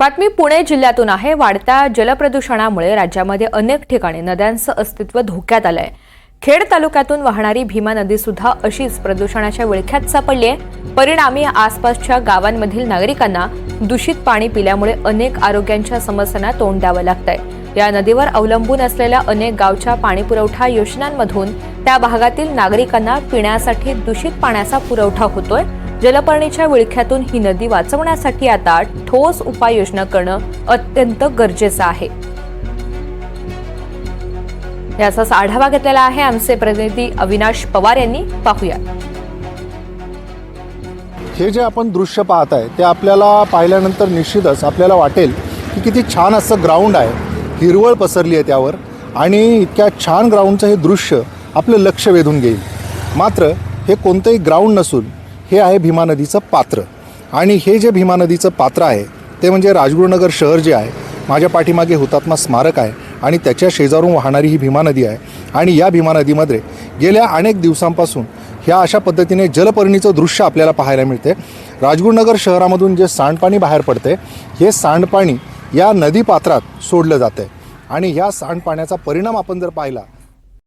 बातमी पुणे जिल्ह्यातून आहे. वाढत्या जलप्रदूषणामुळे राज्यामध्ये अनेक ठिकाणी नद्यांचं अस्तित्व धोक्यात आलं आहे खेड तालुक्यातून वाहणारी भीमा नदी सुद्धा अशीच प्रदूषणाच्या विळख्यात सापडली आहे परिणामी आसपासच्या गावांमधील नागरिकांना दूषित पाणी पिल्यामुळे अनेक आरोग्यांच्या समस्यांना तोंड द्यावं लागतंय. या नदीवर अवलंबून असलेल्या अनेक गावच्या पाणीपुरवठा योजनांमधून त्या भागातील नागरिकांना पिण्यासाठी दूषित पाण्याचा पुरवठा होतोय. जलपर्णीच्या विळख्यातून ही नदी वाचवण्यासाठी आता ठोस उपाययोजना करणं अत्यंत गरजेचं आहे. याचाच आढावा घेतलेला आहे आमचे प्रतिनिधी अविनाश पवार यांनी. पाहूया हे जे आपण दृश्य पाहत आहे ते आपल्याला पाहिल्यानंतर निश्चितच आपल्याला वाटेल की किती छान असं ग्राउंड आहे. हिरवळ पसरली आहे त्यावर आणि इतक्या छान ग्राउंडचं हे दृश्य आपलं लक्ष वेधून घेईल. मात्र हे कोणतंही ग्राउंड नसून हे आहे भीमा नदीचं पात्र. आणि हे जे भीमा नदीचं पात्र आहे ते म्हणजे राजगुरुनगर शहर जे आहे माझ्या पाठीमागे हुतात्मा स्मारक आहे आणि त्याच्या शेजारून वाहणारी ही भीमा नदी आहे. आणि या भीमा नदीमध्ये गेल्या अनेक दिवसांपासून ह्या अशा पद्धतीने जलपर्णीचं दृश्य आपल्याला पाहायला मिळते. राजगुरुनगर शहरामधून जे सांडपाणी बाहेर पडते हे सांडपाणी या नदीपात्रात सोडलं जातं आहे आणि ह्या सांडपाण्याचा परिणाम आपण जर पाहिला